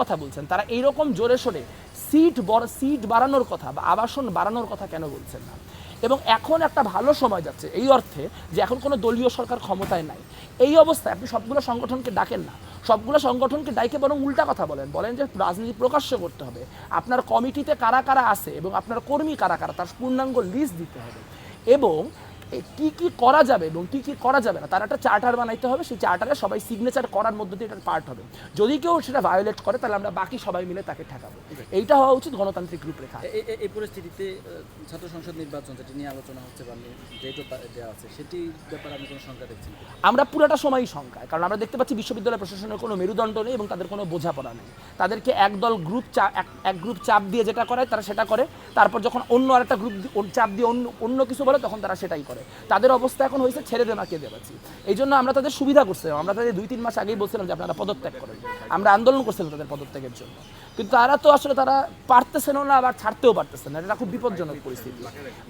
কথা বলছেন, তারা এইরকম জোরে সোরে সিট বড় সিট বাড়ানোর কথা বা আবাসন বাড়ানোর কথা কেন বলছেন না? এবং এখন একটা ভালো সময় যাচ্ছে এই অর্থে যে এখন কোনো দলীয় সরকার ক্ষমতায় নাই। এই অবস্থায় আপনি সবগুলো সংগঠনকে ডাকেন না। সবগুলো সংগঠনকে ডাইকে বরং উল্টা কথা বলেন। বলেন যে রাজনীতি প্রকাশ্য করতে হবে। আপনার কমিটিতে কারা কারা আছে এবং আপনার কর্মী কারা কারা, তার পূর্ণাঙ্গ লিস্ট দিতে হবে। এবং কি কি করা যাবে এবং কি কি করা যাবে না? তার একটা চার্টার বানাইতে হবে সেই চার্টারে সবাই সিগনেচার করার মধ্য দিয়ে এটার পার্ট হবে। যদি কেউ সেটা ভায়োলেট করে তাহলে আমরা বাকি সবাই মিলে তাকে ঠেকাবো। এইটা হওয়া উচিত গণতান্ত্রিক রূপরেখা। এই পরিস্থিতিতে ছাত্র সংসদ নির্বাচন যেটি নিয়ে আলোচনা হচ্ছে বা যেটা দেওয়া আছে সেটি ব্যাপারে আমি কোনো শঙ্কা দেখছি আমরা পুরোটা সময়ই শঙ্কায় কারণ আমরা দেখতে পাচ্ছি বিশ্ববিদ্যালয় প্রশাসনের কোনো মেরুদণ্ড নেই এবং তাদের কোনো বোঝাপড়া নেই। তাদেরকে একদল গ্রুপ চাপ এক এক গ্রুপ চাপ দিয়ে যেটা করে তারা সেটা করে। তারপর যখন অন্য আরেকটা গ্রুপ চাপ দিয়ে অন্য অন্য কিছু বলে তখন তারা সেটাই করে। তাদের অবস্থা এখন হয়েছে ছেড়ে দে মাকে দেবাচ্ছি এই জন্য আমরা তাদের সুবিধা করছিলাম। আমরা তাদের দুই, তিন মাস আগেই বলছিলাম যে আপনারা পদত্যাগ করেন। আমরা আন্দোলন করছিলাম তাদের পদত্যাগের জন্য। কিন্তু তারা তো আসলে তারা পারতেছেনও না আবার ছাড়তেও পারতেছে না। এটা খুব বিপজ্জনক পরিস্থিতি।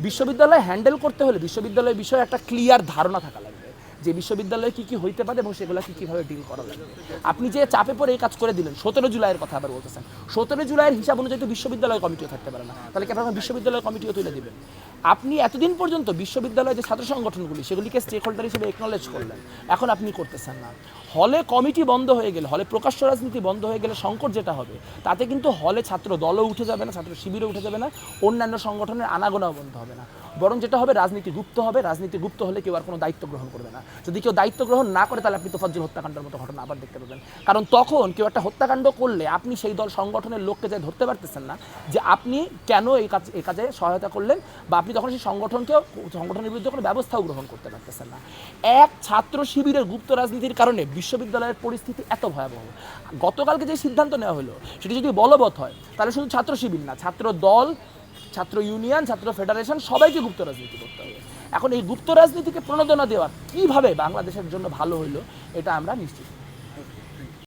বিশ্ববিদ্যালয় হ্যান্ডেল করতে হলে বিশ্ববিদ্যালয়ের বিষয়ে একটা ক্লিয়ার ধারণা থাকা লাগবে। যে বিশ্ববিদ্যালয়ে কী কী হইতে পারে এবং সেগুলো কী কীভাবে ডিল করা লাগবে আপনি যে চাপে পড়ে এই কাজ করে দিলেন, সতেরো জুলাইয়ের কথা আবার বলতেছেন। সতেরো জুলাইয়ের হিসাব অনুযায়ী তো বিশ্ববিদ্যালয় কমিটিও থাকতে পারে না। তাহলে কি আপনার বিশ্ববিদ্যালয় কমিটিও তুলে দেবেন? আপনি এতদিন পর্যন্ত বিশ্ববিদ্যালয়ের যে ছাত্র সংগঠনগুলি, সেগুলিকে স্টেক হোল্ডার হিসেবে একনলেজ করলেন। এখন আপনি করতেছেন না। হলে কমিটি বন্ধ হয়ে গেলে, হলে প্রকাশ্য রাজনীতি বন্ধ হয়ে গেলে সংকট যেটা হবে, তাতে কিন্তু হলে ছাত্র দলও উঠে যাবে না, ছাত্র শিবিরও উঠে যাবে না, অন্যান্য সংগঠনের আনাগোনাও বন্ধ হবে না। বরং যেটা হবে, রাজনীতি গুপ্ত হবে, রাজনীতি গুপ্ত হলে কেউ আর কোনো দায়িত্ব গ্রহণ করবে না। যদি কেউ দায়িত্ব গ্রহণ না করে, তাহলে আপনি তোফাজ্জল হত্যাকাণ্ডের মতো ঘটনা আবার দেখতে পাবেন। কারণ তখন কেউ একটা হত্যাকাণ্ড করলে আপনি সেই দল সংগঠনের লোককে যাই ধরতে পারতেছেন না, যে আপনি কেন এই কাজ এই কাজে সহায়তা করলেন বা আপনি তখন সেই সংগঠনকেও সংগঠনের বিরুদ্ধে কোনো ব্যবস্থাও গ্রহণ করতে পারতেছেন না। এক ছাত্র শিবিরের গুপ্ত রাজনীতির কারণে বিশ্ববিদ্যালয়ের পরিস্থিতি এত ভয়াবহ। গতকালকে যে সিদ্ধান্ত নেওয়া হলো, সেটি যদি বলবৎ হয়, তাহলে শুধু ছাত্র শিবির না, ছাত্র দল ছাত্র ইউনিয়ন, ছাত্র ফেডারেশন সবাইকে গুপ্ত রাজনীতি করতে হবে। এখন এই গুপ্ত রাজনীতিকে প্রণোদনা দেওয়া কীভাবে বাংলাদেশের জন্য ভালো হইল, এটা আমরা নিশ্চিত।